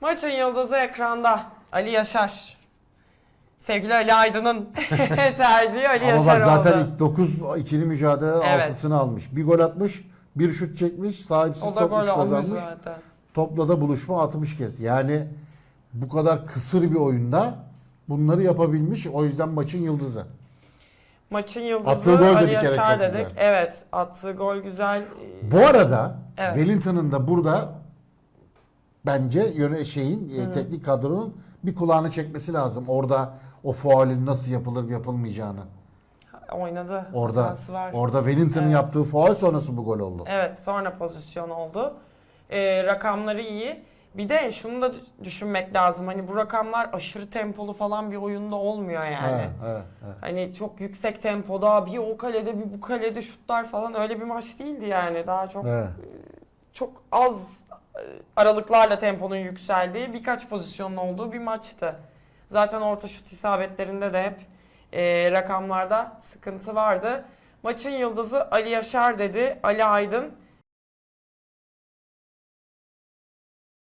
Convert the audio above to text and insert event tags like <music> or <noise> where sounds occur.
Maçın yıldızı ekranda. Ali Yaşar. Sevgili Ali Aydın'ın <laughs> tercihi Ali Ama Yaşar bak zaten oldu. ilk 9 ikili mücadele Evet. altısını almış. Bir gol atmış, bir şut çekmiş, sahipsiz O da top gol 3 olmuş kazanmış. zaten. Topla da buluşma 60 kez. Yani bu kadar kısır bir oyunda bunları yapabilmiş. O yüzden maçın yıldızı. Maçın yıldızı Attığı gol de Ali bir kere Yaşar çok dedik. güzel. Evet attığı gol güzel. Bu arada Evet. Wellington'ın da burada bence yöne şeyin e, teknik kadronun bir kulağını çekmesi lazım. Orada o faulün nasıl yapılır yapılmayacağını. Oynadı. Orada var. orada Wellington'ın Evet. yaptığı faul sonrası bu gol oldu. Evet sonra pozisyon oldu. Ee, rakamları iyi. Bir de şunu da düşünmek lazım. Hani bu rakamlar aşırı tempolu falan bir oyunda olmuyor yani. He, he, he. Hani çok yüksek tempoda bir o kalede bir bu kalede şutlar falan öyle bir maç değildi yani. Daha çok He. çok az e, aralıklarla temponun yükseldiği birkaç pozisyonun olduğu bir maçtı. Zaten orta şut isabetlerinde de hep e, rakamlarda sıkıntı vardı. Maçın yıldızı Ali Yaşar dedi. Ali Aydın